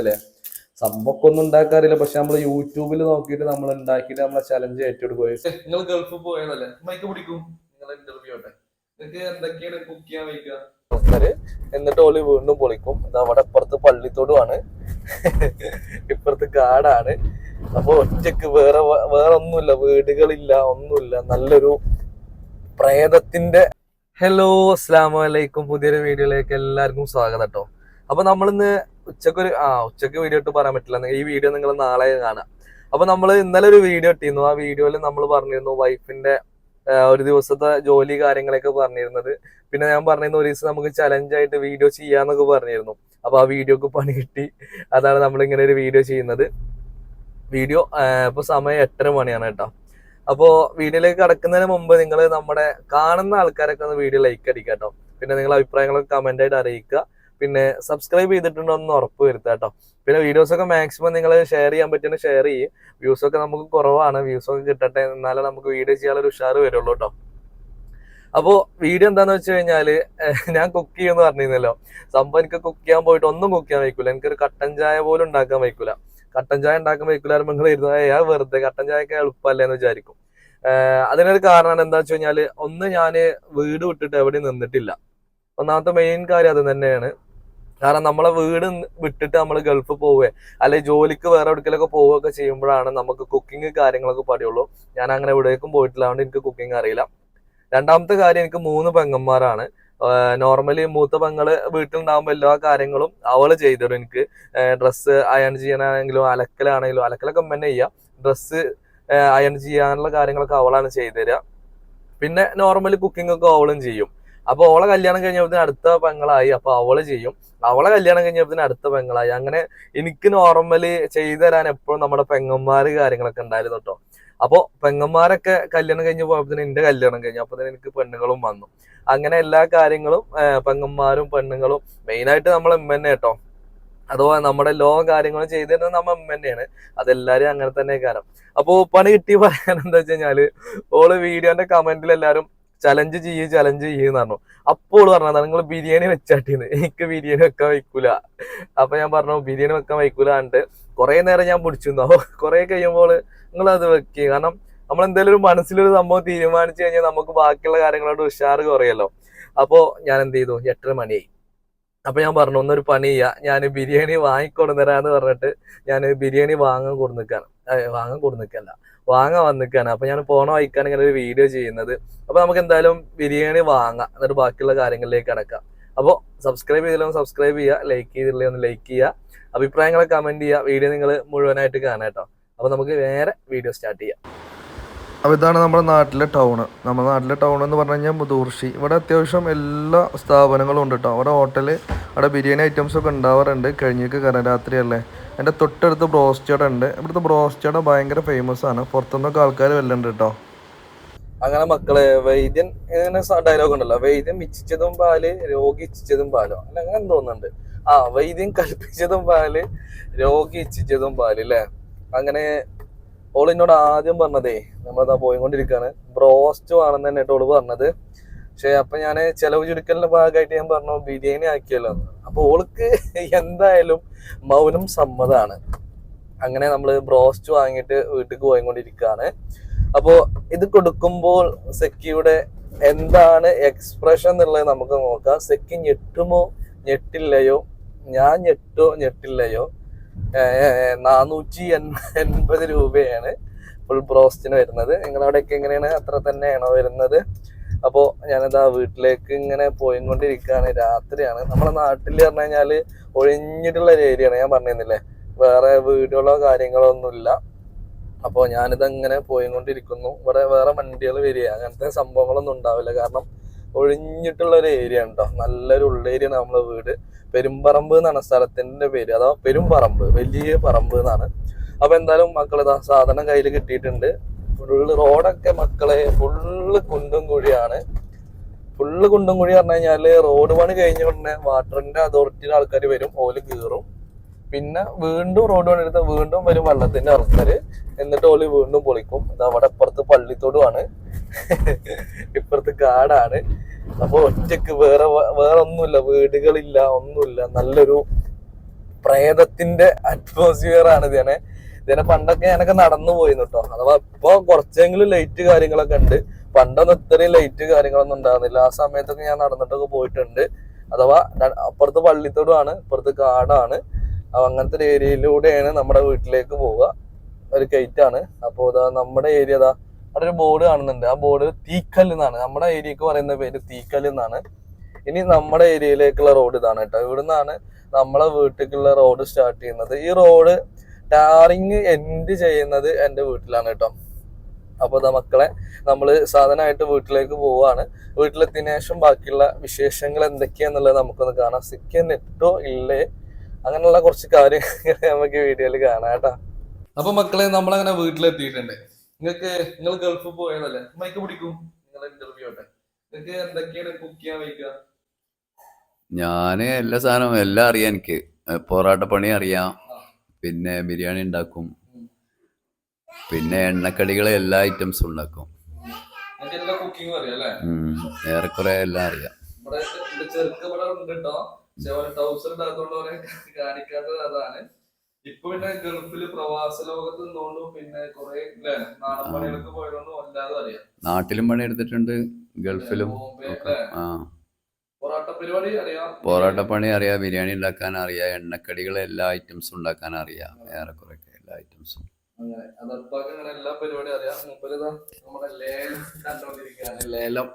അല്ലേ സംഭവമൊക്കെ ഒന്നും ഉണ്ടാക്കാറില്ല. പക്ഷെ നമ്മൾ യൂട്യൂബിൽ നോക്കിയിട്ട് നമ്മൾ ഉണ്ടാക്കിയിട്ട് നമ്മളെ ചലഞ്ച് ഏറ്റെടുക്കുകയും നിങ്ങൾ ഗൾഫിൽ പോയതല്ലേ? മൈക്ക് പിടിക്കും. നിങ്ങളെ ഇന്റർവ്യൂ ആട്ടെ നിങ്ങൾക്ക് എന്തൊക്കെയാണ് കുക്ക് ചെയ്യാൻ വയ്ക്കുക ആൾക്കാര് എന്നിട്ട് ഓളി വീണ്ടും പൊളിക്കും. ഇത് അവിടെ ഇപ്പുറത്ത് പള്ളിത്തോടുമാണ് ഇപ്പുറത്ത് കാടാണ്. അപ്പൊ ഒറ്റയ്ക്ക് വേറെ വേറെ ഒന്നുമില്ല വീടുകളില്ല ഒന്നുമില്ല. നല്ലൊരു പ്രേതത്തിന്റെ ഹലോ അസ്സാം വലൈക്കും പുതിയൊരു വീഡിയോയിലേക്ക് എല്ലാവർക്കും സ്വാഗതം കേട്ടോ അപ്പൊ നമ്മളിന്ന് ഉച്ചക്കൊരു ആ ഉച്ചയ്ക്ക് വീഡിയോ ഇട്ട് പറയാൻ പറ്റില്ല. ഈ വീഡിയോ നിങ്ങൾ നാളെ കാണാം അപ്പൊ നമ്മൾ ഇന്നലെ ഒരു വീഡിയോ ഇട്ടിരുന്നു. ആ വീഡിയോയിൽ നമ്മൾ പറഞ്ഞിരുന്നു വൈഫിന്റെ ഒരു ദിവസത്തെ ജോലി കാര്യങ്ങളൊക്കെ പറഞ്ഞിരുന്നത്. പിന്നെ ഞാൻ പറഞ്ഞിരുന്നു ഒരു ദിവസം നമുക്ക് ചലഞ്ച് ആയിട്ട് വീഡിയോ ചെയ്യാന്നൊക്കെ പറഞ്ഞിരുന്നു. അപ്പൊ ആ വീഡിയോക്ക് പണി കിട്ടി. അതാണ് നമ്മൾ ഇങ്ങനെ ഒരു വീഡിയോ ചെയ്യുന്നത്. വീഡിയോ ഇപ്പൊ സമയം എട്ടര മണിയാണ് കേട്ടോ. അപ്പോ വീഡിയോയിലേക്ക് കടക്കുന്നതിന് മുമ്പ് നിങ്ങൾ നമ്മുടെ കാണുന്ന ആൾക്കാരൊക്കെ ഒന്ന് വീഡിയോ ലൈക്ക് അടിക്കുക കേട്ടോ. പിന്നെ നിങ്ങളുടെ അഭിപ്രായങ്ങളൊക്കെ കമന്റ് ആയിട്ട് അറിയിക്കുക. പിന്നെ സബ്സ്ക്രൈബ് ചെയ്തിട്ടുണ്ടോ എന്ന് ഉറപ്പ് വരുത്തുക കേട്ടോ. പിന്നെ വീഡിയോസ് ഒക്കെ മാക്സിമം നിങ്ങൾ ഷെയർ ചെയ്യാൻ പറ്റുന്ന ഷെയർ ചെയ്യും. വ്യൂസ് ഒക്കെ നമുക്ക് കുറവാണ്. വ്യൂസ് ഒക്കെ കിട്ടട്ടെ. എന്നാലേ നമുക്ക് വീഡിയോ ചെയ്യാനുള്ള ഒരു ഉഷാറ് വരുള്ളൂ കേട്ടോ. അപ്പോ വീഡിയോ എന്താന്ന് വെച്ച് കഴിഞ്ഞാൽ ഞാൻ കുക്ക് ചെയ്യുമെന്ന് പറഞ്ഞിരുന്നല്ലോ. സംഭവം എനിക്ക് കുക്ക് ചെയ്യാൻ പോയിട്ട് ഒന്നും കുക്ക് ചെയ്യാൻ വയ്ക്കൂല. എനിക്കൊരു കട്ടൻ ചായ പോലും ഉണ്ടാക്കാൻ വയ്ക്കൂല. കട്ടൻ ചായ ഉണ്ടാക്കാൻ വയ്ക്കൂല നിങ്ങൾ ഇരുന്നു വെറുതെ കട്ടൻ ചായ ഒക്കെ എളുപ്പമല്ലേ എന്ന് വിചാരിക്കും. അതിനൊരു കാരണം എന്താ വെച്ച് കഴിഞ്ഞാൽ ഒന്ന് ഞാൻ വീട് വിട്ടിട്ട് എവിടെയും നിന്നിട്ടില്ല. ഒന്നാമത്തെ മെയിൻ കാര്യം അത് തന്നെയാണ്. കാരണം നമ്മളെ വീട് വിട്ടിട്ട് നമ്മൾ ഗൾഫ് പോവുക അല്ലെങ്കിൽ ജോലിക്ക് വേറെ എവിടേക്കിലൊക്കെ പോവുകയൊക്കെ ചെയ്യുമ്പോഴാണ് നമുക്ക് കുക്കിംഗ് കാര്യങ്ങളൊക്കെ പഠിയുള്ളൂ ഞാൻ അങ്ങനെ എവിടേക്കും പോയിട്ടില്ല അതുകൊണ്ട് എനിക്ക് കുക്കിംഗ് അറിയില്ല. രണ്ടാമത്തെ കാര്യം എനിക്ക് മൂന്ന് പെങ്ങന്മാരാണ്. നോർമലി മൂത്ത പെങ്ങൾ വീട്ടിലുണ്ടാകുമ്പോൾ എല്ലാ കാര്യങ്ങളും അവൾ ചെയ്തിടും എനിക്ക്. ഡ്രസ്സ് അയൺ ചെയ്യാനാണെങ്കിലും അലക്കലാണെങ്കിലും അലക്കലൊക്കെ തന്നെ ചെയ്യാം. ഡ്രസ്സ് അയൺ ചെയ്യാനുള്ള കാര്യങ്ങളൊക്കെ അവളാണ് ചെയ്തു തരിക പിന്നെ നോർമലി കുക്കിംഗ് ഒക്കെ അവളും ചെയ്യും. അപ്പൊ അവളെ കല്യാണം കഴിഞ്ഞപ്പോൾ അടുത്ത പെങ്ങളായി അപ്പൊ അവൾ ചെയ്യും. അവളെ കല്യാണം കഴിഞ്ഞപ്പോൾ അടുത്ത പെങ്ങളായി. അങ്ങനെ എനിക്ക് നോർമലി ചെയ്തു തരാൻ എപ്പോഴും നമ്മുടെ പെങ്ങന്മാര് കാര്യങ്ങളൊക്കെ ഉണ്ടായിരുന്നു കേട്ടോ അപ്പോ പെങ്ങന്മാരൊക്കെ കല്യാണം കഴിഞ്ഞ് പോയപ്പോൾ എന്റെ കല്യാണം കഴിഞ്ഞു. അപ്പൊ തന്നെ എനിക്ക് പെണ്ണുങ്ങളും വന്നു. അങ്ങനെ എല്ലാ കാര്യങ്ങളും പെങ്ങന്മാരും പെണ്ണുങ്ങളും മെയിനായിട്ട് നമ്മളെ എം തന്നെ കേട്ടോ അഥവാ നമ്മുടെ ലോ കാര്യങ്ങളും ചെയ്തിരുന്നത് നമ്മ എം തന്നെയാണ്. അതെല്ലാരും അങ്ങനെ തന്നെ കാരണം. അപ്പോ പണി കിട്ടി പറയാൻ എന്താ വെച്ച് കഴിഞ്ഞാൽ ഓൾ വീഡിയോന്റെ കമന്റിൽ എല്ലാരും ചലഞ്ച് ചെയ്യ് ചലഞ്ച് ചെയ്യുന്ന പറഞ്ഞു. അപ്പോൾ പറഞ്ഞതാണ് നിങ്ങൾ ബിരിയാണി വെച്ചാട്ടിന്ന്. എനിക്ക് ബിരിയാണി വെക്കാൻ വയ്ക്കൂല. അപ്പൊ ഞാൻ പറഞ്ഞു ബിരിയാണി വെക്കാൻ വയ്ക്കൂല എന്നിട്ട് കുറെ നേരം ഞാൻ പിടിച്ചു നോ കുറെ കഴിയുമ്പോൾ നിങ്ങൾ അത് വെക്കുക കാരണം നമ്മൾ എന്തെങ്കിലും ഒരു മനസ്സിലൊരു സംഭവം തീരുമാനിച്ചു കഴിഞ്ഞാൽ നമുക്ക് ബാക്കിയുള്ള കാര്യങ്ങളോട് ഉഷാറ് കുറയല്ലോ. അപ്പോ ഞാൻ എന്ത് ചെയ്തു? എട്ടര മണിയായി. അപ്പൊ ഞാൻ പറഞ്ഞു ഒന്നൊരു പണി ചെയ്യാ. ഞാൻ ബിരിയാണി വാങ്ങിക്കൊടുന്നരാന്ന് പറഞ്ഞിട്ട് ഞാൻ ബിരിയാണി വാങ്ങാൻ കൊടുന്നിക്കാണ്. വാങ്ങാൻ കൊടുന്നിക്കല്ല. വാങ്ങാൻ വന്നിക്കാണ്. അപ്പൊ ഞാൻ പോണ വഹിക്കാൻ ഇങ്ങനെ ഒരു വീഡിയോ ചെയ്യുന്നത്. അപ്പൊ നമുക്ക് എന്തായാലും ബിരിയാണി വാങ്ങാം. എന്നിട്ട് ബാക്കിയുള്ള കാര്യങ്ങളിലേക്ക് കടക്കാം. അപ്പോൾ സബ്സ്ക്രൈബ് ചെയ്തില്ലെങ്കിൽ സബ്സ്ക്രൈബ് ചെയ്യുക. ലൈക്ക് ചെയ്തില്ലെങ്കിൽ ഒന്ന് ലൈക്ക് ചെയ്യുക. അഭിപ്രായങ്ങളെ കമന്റ് ചെയ്യുക. വീഡിയോ നിങ്ങൾ മുഴുവനായിട്ട് കാണാം കേട്ടോ. അപ്പൊ നമുക്ക് വേറെ വീഡിയോ സ്റ്റാർട്ട് ചെയ്യാം. അപ്പോൾ ഇതാണ് നമ്മുടെ നാട്ടിലെ ടൗൺ നമ്മുടെ നാട്ടിലെ ടൗൺ എന്ന് പറഞ്ഞു കഴിഞ്ഞാൽ മുതൂർഷി. ഇവിടെ അത്യാവശ്യം എല്ലാ സ്ഥാപനങ്ങളും ഉണ്ട് കേട്ടോ അവിടെ ഹോട്ടൽ അവിടെ ബിരിയാണി ഐറ്റംസ് ഒക്കെ ഉണ്ടാവാറുണ്ട്. കഴിഞ്ഞേക്ക് കാരണം രാത്രിയല്ലേ എന്റെ തൊട്ടടുത്ത് ബ്രോസ്റ്റേഡ് ഉണ്ട്. ഇവിടുത്തെ ബ്രോസ്റ്റേഡ് ഭയങ്കര ഫേമസ് ആണ്. പുറത്തുനിന്നൊക്കെ ആൾക്കാർ വല്ലുണ്ട് കേട്ടോ അങ്ങനെ മക്കളെ വൈദ്യൻ ഇങ്ങനെ ഡയലോഗ് ഉണ്ടല്ലോ. വൈദ്യൻ മിച്ചതും പാൽ രോഗി ഇച്ഛിച്ചതും പാലോ? അല്ല അങ്ങനെ തോന്നുന്നുണ്ട്. ആ വൈദ്യൻ കൽപ്പിച്ചതും പാൽ രോഗി ഇച്ഛിച്ചതും പാൽ അല്ലേ അങ്ങനെ ഓൾ എന്നോട് ആദ്യം പറഞ്ഞതേ നമ്മളിതാ പോയിക്കൊണ്ടിരിക്കാണ്. ബ്രോസ്റ്റ് വേണമെന്ന് തന്നെ ഓൾ പറഞ്ഞത്. പക്ഷെ അപ്പൊ ഞാൻ ചെലവ് ചുരുക്കലിന്റെ ഭാഗമായിട്ട് ഞാൻ പറഞ്ഞു ബിരിയാണി ആക്കിയല്ലോ. അപ്പൊ ഓൾക്ക് എന്തായാലും മൗനം സമ്മതാണ്. അങ്ങനെ നമ്മൾ ബ്രോസ്റ്റ് വാങ്ങിയിട്ട് വീട്ടിലേക്ക് പോയിക്കൊണ്ടിരിക്കുകയാണ് അപ്പോ ഇത് കൊടുക്കുമ്പോൾ സെക്കിയുടെ എന്താണ് എക്സ്പ്രഷൻ എന്നുള്ളത് നമുക്ക് നോക്കാം. സെക്കി ഞെട്ടുമോ? ഞെട്ടില്ലയോ? ഞാൻ ഞെട്ടോ? ഞെട്ടില്ലയോ? നാനൂറ്റി എൺപ- എൺപത് രൂപയാണ് ഫുൾ ബ്രോസ്റ്റിന് വരുന്നത്. നിങ്ങളവിടെയൊക്കെ എങ്ങനെയാണ്? അത്ര തന്നെയാണോ വരുന്നത്? അപ്പോൾ ഞാനിതാ വീട്ടിലേക്ക് ഇങ്ങനെ പോയിക്കൊണ്ടിരിക്കുകയാണ്. രാത്രിയാണ്. നമ്മുടെ നാട്ടിൽ പറഞ്ഞു കഴിഞ്ഞാൽ ഒഴിഞ്ഞിട്ടുള്ള ഒരു ഏരിയയാണ് ഞാൻ പറഞ്ഞിരുന്നില്ലേ? വേറെ വീടുകളോ കാര്യങ്ങളോ ഒന്നുമില്ല. അപ്പോൾ ഞാനിതങ്ങനെ പോയിക്കൊണ്ടിരിക്കുന്നു. ഇവിടെ വേറെ വണ്ടികൾ വരിക. അങ്ങനത്തെ സംഭവങ്ങളൊന്നും ഉണ്ടാവില്ല. കാരണം ഒഴിഞ്ഞിട്ടുള്ള ഒരു ഏരിയ ഉണ്ടോ? നല്ലൊരു ഉള്ളേരിയാണ് നമ്മളെ വീട്. പെരുമ്പറമ്പ് എന്നാണ് സ്ഥലത്തിന്റെ പേര്. അതോ പെരുമ്പറമ്പ്. വലിയ പറമ്പ് എന്നാണ്. അപ്പൊ എന്തായാലും മക്കളെ സാധനം കയ്യിൽ കിട്ടിയിട്ടുണ്ട്. ഫുള്ള് റോഡൊക്കെ മക്കളെ ഫുള്ള് കുണ്ടും കുഴിയാണ്. ഫുള്ള് കുണ്ടും കുഴി പറഞ്ഞു കഴിഞ്ഞാൽ റോഡ് പണി കഴിഞ്ഞ ഉടനെ വാട്ടറിന്റെ അതോറിറ്റിയുടെ ആൾക്കാർ വരും. ഓൽ കീറും. പിന്നെ വീണ്ടും റോഡ് പണി എടുത്ത വീണ്ടും വരും വെള്ളത്തിന്റെ ആൾക്കാര് എന്നിട്ട് ഓൽ വീണ്ടും പൊളിക്കും. അവിടെ അപ്പുറത്ത് പള്ളിത്തോടുമാണ് ഇപ്പുറത്ത് കാടാണ് അപ്പൊ ഒറ്റയ്ക്ക് വേറെ വേറെ ഒന്നുമില്ല വീടുകളില്ല ഒന്നുമില്ല. നല്ലൊരു പ്രേതത്തിന്റെ അറ്റ്മോസ്ഫിയർ ആണ് ഇതിനെ ഇതിനെ പണ്ടൊക്കെ ഞാനൊക്കെ നടന്നു പോയിരുന്നു കേട്ടോ അഥവാ ഇപ്പൊ കുറച്ചെങ്കിലും ലൈറ്റ് കാര്യങ്ങളൊക്കെ ഉണ്ട്. പണ്ടൊന്നും ഇത്രയും ലൈറ്റ് കാര്യങ്ങളൊന്നും ഉണ്ടായിരുന്നില്ല. ആ സമയത്തൊക്കെ ഞാൻ നടന്നിട്ടൊക്കെ പോയിട്ടുണ്ട്. അഥവാ അപ്പുറത്ത് പള്ളിത്തോടുമാണ് ഇപ്പുറത്ത് കാടാണ് അങ്ങനത്തെ ഒരു ഏരിയയിലൂടെയാണ് നമ്മുടെ വീട്ടിലേക്ക് പോവുക. ഒരു ഗേറ്റ് ആണ്. അപ്പോൾ ഇതാ നമ്മുടെ ഏരിയ ഇതാ അവിടെ ഒരു ബോർഡ് കാണുന്നുണ്ട്. ആ ബോർഡ് തീക്കൽ എന്നാണ്. നമ്മുടെ ഏരിയക്ക് പറയുന്ന പേര് തീക്കൽ എന്നാണ്. ഇനി നമ്മുടെ ഏരിയയിലേക്കുള്ള റോഡ് ഇതാണ് കേട്ടോ. ഇവിടുന്നാണ് നമ്മളെ വീട്ടിലേക്കുള്ള റോഡ് സ്റ്റാർട്ട് ചെയ്യുന്നത്. ഈ റോഡ് ടാറിങ് എൻഡ് ചെയ്യുന്നത് എന്റെ വീട്ടിലാണ് കേട്ടോ. അപ്പോൾ മക്കളെ നമ്മൾ സാധനമായിട്ട് വീട്ടിലേക്ക് പോവാണ്. വീട്ടിലെത്തിയതിനു ശേഷം ബാക്കിയുള്ള വിശേഷങ്ങൾ എന്തൊക്കെയാന്നുള്ളത് നമുക്കൊന്ന് കാണാം. സിക്കൻ ഇട്ടോ ഇല്ലേ? അങ്ങനെയുള്ള കുറച്ച് കാര്യങ്ങൾ നമുക്ക് വീഡിയോയിൽ കാണാം കേട്ടോ. അപ്പൊ മക്കളെ നമ്മളങ്ങനെ വീട്ടിലെത്തിയിട്ടുണ്ട്. നിങ്ങൾക്ക് നിങ്ങൾ ഗൾഫിൽ പോയതല്ലേ? മൈക്ക് പിടിക്കും. നിങ്ങളെ ഇന്റർവ്യൂ ആട്ടെ നിങ്ങൾക്ക് എന്തൊക്കെയാണ് കുക്ക് ചെയ്യാൻ വയ്ക്കുക? ഞാൻ എല്ലാ സാധനവും എല്ലാം അറിയാം എനിക്ക്. പൊറാട്ട പണി അറിയാം. പിന്നെ ബിരിയാണി ഉണ്ടാക്കും. പിന്നെ എണ്ണക്കടികൾ എല്ലാ ഐറ്റംസും ഉണ്ടാക്കും. ഏറെക്കുറെ എല്ലാം അറിയാം. ചെറുക്ക് ഇവിടെ ഉണ്ട് കേട്ടോ പക്ഷെ ടൗസർ ഇടാത്തോണ്ട് കാണിക്കാത്തത് അതാണ്. ഇപ്പൊ പിന്നെ ഗൾഫിൽ പ്രവാസ ലോകത്ത് നിന്നുകൊണ്ടും പിന്നെ കുറെ നാടൻപണികൾക്ക് പോയതൊന്നും അല്ലാതെ അറിയാം നാട്ടിലും പണി എടുത്തിട്ടുണ്ട് ഗൾഫിലും പൊറാട്ട പരിപാടി അറിയാം. പൊറാട്ട പണി അറിയാം ബിരിയാണി ഉണ്ടാക്കാൻ അറിയാം എണ്ണക്കടികൾ എല്ലാ ഐറ്റംസും ഉണ്ടാക്കാൻ അറിയാം ഏറെക്കുറെ എല്ലാ ഐറ്റംസും ലേലം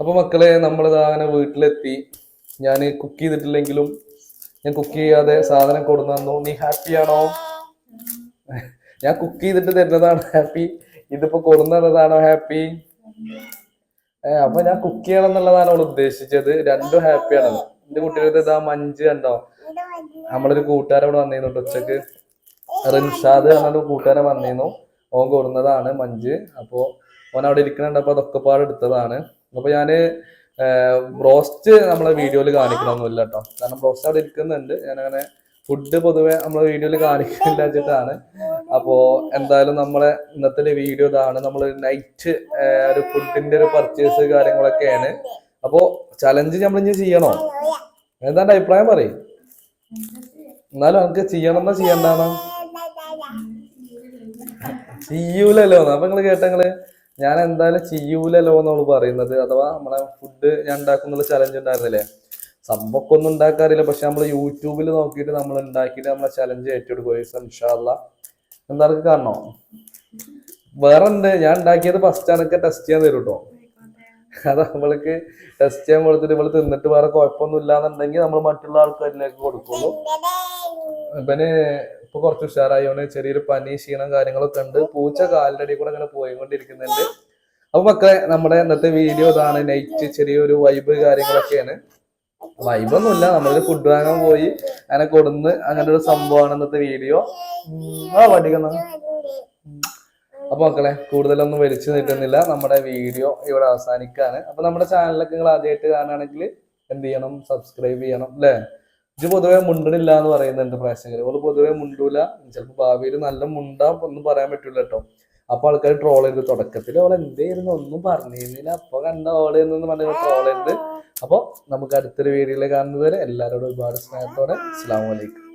അപ്പൊ മക്കളെ നമ്മളിതാ അങ്ങനെ വീട്ടിലെത്തി. ഞാൻ കുക്ക് ചെയ്തിട്ടില്ലെങ്കിലും ഞാൻ കുക്ക് ചെയ്യാതെ സാധനം കൊടുന്നു തന്നു. നീ ഹാപ്പി ആണോ? ഞാൻ കുക്ക് ചെയ്തിട്ട് തരുന്നതാണ് ഹാപ്പി ഇതിപ്പോ കൊടുന്നതാണോ ഹാപ്പി ഏഹ് അപ്പൊ ഞാൻ കുക്ക് ചെയ്യണം എന്നുള്ളതാണ് അവൾ ഉദ്ദേശിച്ചത്. രണ്ടും ഹാപ്പിയാണ് എന്റെ കുട്ടികളുടെ ഇതാ മഞ്ച് കണ്ടോ? നമ്മളൊരു കൂട്ടുകാരൻ ഇവിടെ വന്നിരുന്നു ഉച്ചയ്ക്ക്. റിൻഷാദ് പറഞ്ഞൊരു കൂട്ടുകാരൻ വന്നിരുന്നു. ഓൻ കൊടുന്നതാണ് മഞ്ച്. അപ്പോ ഓൻ അവിടെ ഇരിക്കണുണ്ട് അപ്പൊ അതൊക്കെ പാടെടുത്തതാണ് അപ്പൊ ഞാൻ ബ്രോസ്റ്റ് നമ്മളെ വീഡിയോയിൽ കാണിക്കണമൊന്നുമില്ല കേട്ടോ കാരണം ബ്രോസ്റ്റ് അവിടെ ഇരിക്കുന്നുണ്ട്. ഞാനങ്ങനെ ഫുഡ് പൊതുവെ നമ്മളെ വീഡിയോയിൽ കാണിക്കില്ല വെച്ചിട്ടാണ്. അപ്പോ എന്തായാലും നമ്മളെ ഇന്നത്തെ വീഡിയോ ഇതാണ്. നമ്മൾ നൈറ്റ് ഒരു ഫുഡിന്റെ ഒരു പർച്ചേസ് കാര്യങ്ങളൊക്കെയാണ്. അപ്പോ ചലഞ്ച് നമ്മൾ ഇനി ചെയ്യണോ? എന്താണ്ട് അഭിപ്രായം പറയും. എന്നാലും നമുക്ക് ചെയ്യണമെന്നാ ചെയ്യണ്ടാണോ ചെയ്യൂലല്ലോ. അപ്പൊ നിങ്ങൾ കേട്ടങ്ങൾ ഞാൻ എന്തായാലും ചെയ്യൂലല്ലോ എന്നോൾ പറയുന്നത്. അഥവാ നമ്മളെ ഫുഡ് ഞാൻ ഉണ്ടാക്കുന്ന ചലഞ്ച് ഉണ്ടായിരുന്നില്ലേ? സംഭവമൊക്കെ ഒന്നും ഉണ്ടാക്കാറില്ല. പക്ഷെ നമ്മൾ യൂട്യൂബിൽ നോക്കിയിട്ട് നമ്മൾ ഉണ്ടാക്കിയിട്ട് നമ്മളെ ചലഞ്ച് ഏറ്റെടുക്കുക ഇൻഷാല്ല എന്താണെന്ന് കാണണോ. വേറെ ഉണ്ട് ഞാൻ ഉണ്ടാക്കിയത് ഫസ്റ്റ് അനക്ക് ടെസ്റ്റ് ചെയ്യാൻ തരും കേട്ടോ അത് നമ്മൾക്ക് ടെസ്റ്റ് ചെയ്യാൻ കൊടുത്തിട്ട് ഇവൾ തിന്നിട്ട് വേറെ കുഴപ്പമൊന്നും ഇല്ലാന്നുണ്ടെങ്കിൽ നമ്മൾ മറ്റുള്ള ആൾക്കാരിലേക്ക് കൊടുക്കുള്ളൂ. ഇവന് ഇപ്പൊ കുറച്ച് ഉഷാറായി അവന് ചെറിയൊരു പനി ക്ഷീണം കാര്യങ്ങളൊക്കെ ഉണ്ട്. പൂച്ച കാലിന്റെ അടിയിൽ കൂടെ അങ്ങനെ പോയിക്കൊണ്ടിരിക്കുന്നുണ്ട്. അപ്പൊ മക്കളെ നമ്മുടെ ഇന്നത്തെ വീഡിയോ ഇതാണ്. നൈറ്റ് ചെറിയൊരു വൈബ് കാര്യങ്ങളൊക്കെയാണ്. വൈബൊന്നുമില്ല നമ്മളൊരു ഫുഡ് വാങ്ങാൻ പോയി. അങ്ങനെ കൊടുന്ന് അങ്ങനെ ഒരു സംഭവമാണ് ഇന്നത്തെ വീഡിയോ. ആ പഠിക്കുന്ന അപ്പൊ മക്കളെ കൂടുതലൊന്നും വലിച്ചു നീട്ടുന്നില്ല. നമ്മുടെ വീഡിയോ ഇവിടെ അവസാനിക്കാണ്. അപ്പൊ നമ്മുടെ ചാനലൊക്കെ നിങ്ങൾ ആദ്യമായിട്ട് കാണുകയാണെങ്കിൽ എന്ത് ചെയ്യണം? സബ്സ്ക്രൈബ് ചെയ്യണം അല്ലേ? ഇത് പൊതുവെ മുണ്ടണില്ല എന്ന് പറയുന്നുണ്ട് പ്രേക്ഷകർ. ഓൾ പൊതുവെ മുണ്ടൂല. ചിലപ്പോൾ ഭാവിയിൽ നല്ല മുണ്ടാ ഒന്നും പറയാൻ പറ്റൂല കേട്ടോ അപ്പൊ ആൾക്കാർ ട്രോൾ ചെയ്ത് തുടക്കത്തിൽ ഓൾ എന്തായിരുന്നു ഒന്നും പറഞ്ഞിരുന്നില്ല. അപ്പൊ കണ്ട ഓൾ എന്ന് പറഞ്ഞ ട്രോൾ ചെയ്ത്. അപ്പൊ നമുക്ക് അടുത്തൊരു വീഡിയോയിൽ കാണുന്നത് വരെ എല്ലാവരോടും ഒരുപാട് സ്നേഹത്തോടെ അസ്സാം വലൈക്കും